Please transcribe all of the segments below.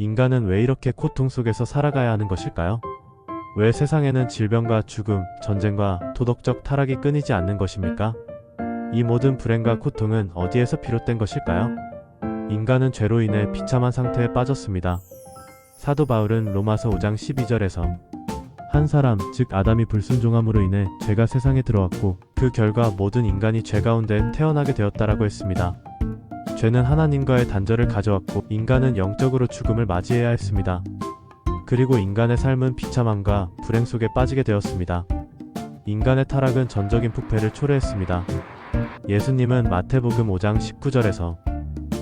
인간은 왜 이렇게 고통 속에서 살아가야 하는 것일까요? 왜 세상에는 질병과 죽음, 전쟁과 도덕적 타락이 끊이지 않는 것입니까? 이 모든 불행과 고통은 어디에서 비롯된 것일까요? 인간은 죄로 인해 비참한 상태에 빠졌습니다. 사도 바울은 로마서 5장 12절에서 한 사람, 즉 아담이 불순종함으로 인해 죄가 세상에 들어왔고 그 결과 모든 인간이 죄 가운데 태어나게 되었다라고 했습니다. 죄는 하나님과의 단절을 가져왔고 인간은 영적으로 죽음을 맞이해야 했습니다. 그리고 인간의 삶은 비참함과 불행 속에 빠지게 되었습니다. 인간의 타락은 전적인 부패를 초래했습니다. 예수님은 마태복음 5장 19절에서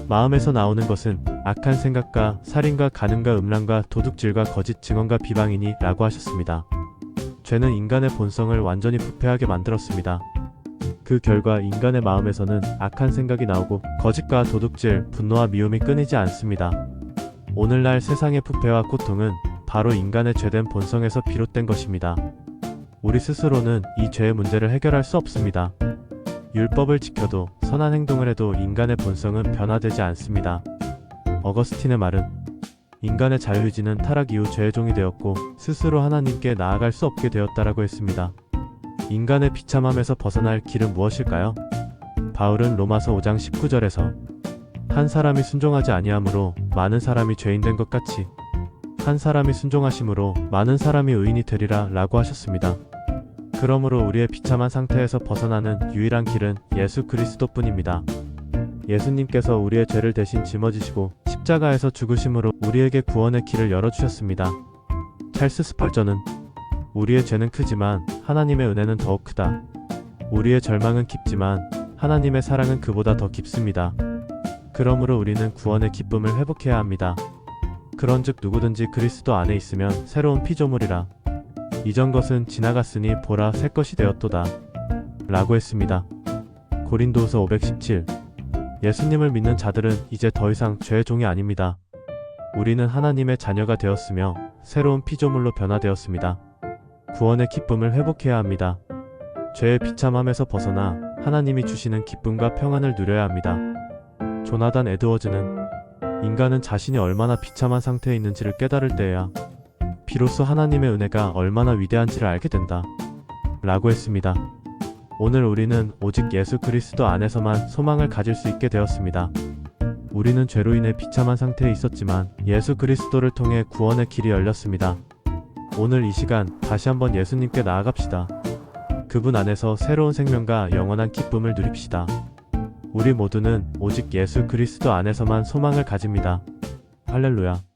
마음에서 나오는 것은 악한 생각과 살인과 가늠과 음란과 도둑질과 거짓 증언과 비방이니 라고 하셨습니다. 죄는 인간의 본성을 완전히 부패하게 만들었습니다. 그 결과 인간의 마음에서는 악한 생각이 나오고 거짓과 도둑질, 분노와 미움이 끊이지 않습니다. 오늘날 세상의 부패와 고통은 바로 인간의 죄된 본성에서 비롯된 것입니다. 우리 스스로는 이 죄의 문제를 해결할 수 없습니다. 율법을 지켜도 선한 행동을 해도 인간의 본성은 변화되지 않습니다. 어거스틴의 말은 인간의 자유의지는 타락 이후 죄의 종이 되었고 스스로 하나님께 나아갈 수 없게 되었다라고 했습니다. 인간의 비참함에서 벗어날 길은 무엇일까요? 바울은 로마서 5장 19절에서 한 사람이 순종하지 아니하므로 많은 사람이 죄인 된 것 같이 한 사람이 순종하심으로 많은 사람이 의인이 되리라 라고 하셨습니다. 그러므로 우리의 비참한 상태에서 벗어나는 유일한 길은 예수 그리스도뿐입니다. 예수님께서 우리의 죄를 대신 짊어지시고 십자가에서 죽으심으로 우리에게 구원의 길을 열어주셨습니다. 찰스 스펄전은 우리의 죄는 크지만 하나님의 은혜는 더욱 크다. 우리의 절망은 깊지만 하나님의 사랑은 그보다 더 깊습니다. 그러므로 우리는 구원의 기쁨을 회복해야 합니다. 그런즉 누구든지 그리스도 안에 있으면 새로운 피조물이라. 이전 것은 지나갔으니 보라 새 것이 되었도다. 라고 했습니다. 고린도서 517 예수님을 믿는 자들은 이제 더 이상 죄의 종이 아닙니다. 우리는 하나님의 자녀가 되었으며 새로운 피조물로 변화되었습니다. 구원의 기쁨을 회복해야 합니다. 죄의 비참함에서 벗어나 하나님이 주시는 기쁨과 평안을 누려야 합니다. 조나단 에드워즈는 인간은 자신이 얼마나 비참한 상태에 있는지를 깨달을 때에야 비로소 하나님의 은혜가 얼마나 위대한지를 알게 된다. 라고 했습니다. 오늘 우리는 오직 예수 그리스도 안에서만 소망을 가질 수 있게 되었습니다. 우리는 죄로 인해 비참한 상태에 있었지만 예수 그리스도를 통해 구원의 길이 열렸습니다. 오늘 이 시간 다시 한번 예수님께 나아갑시다. 그분 안에서 새로운 생명과 영원한 기쁨을 누립시다. 우리 모두는 오직 예수 그리스도 안에서만 소망을 가집니다. 할렐루야.